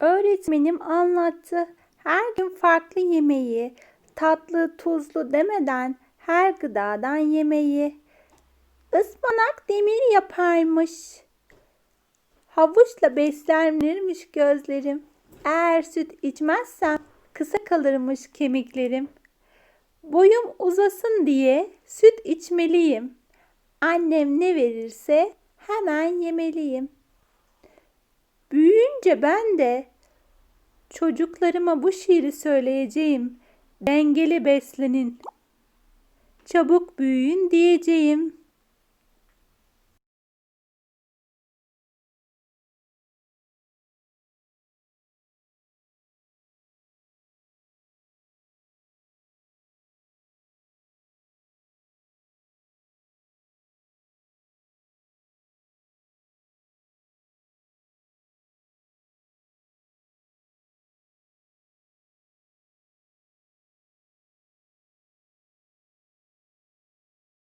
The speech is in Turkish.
Öğretmenim anlattı. Her gün farklı yemeği, tatlı, tuzlu demeden her gıdadan yemeği. Ispanak demir yaparmış. Havuçla beslenirmiş gözlerim. Eğer süt içmezsem kısa kalırmış kemiklerim. Boyum uzasın diye süt içmeliyim. Annem ne verirse hemen yemeliyim. Büyüyünce ben de çocuklarıma bu şiiri söyleyeceğim. Dengeli beslenin. Çabuk büyüyün diyeceğim.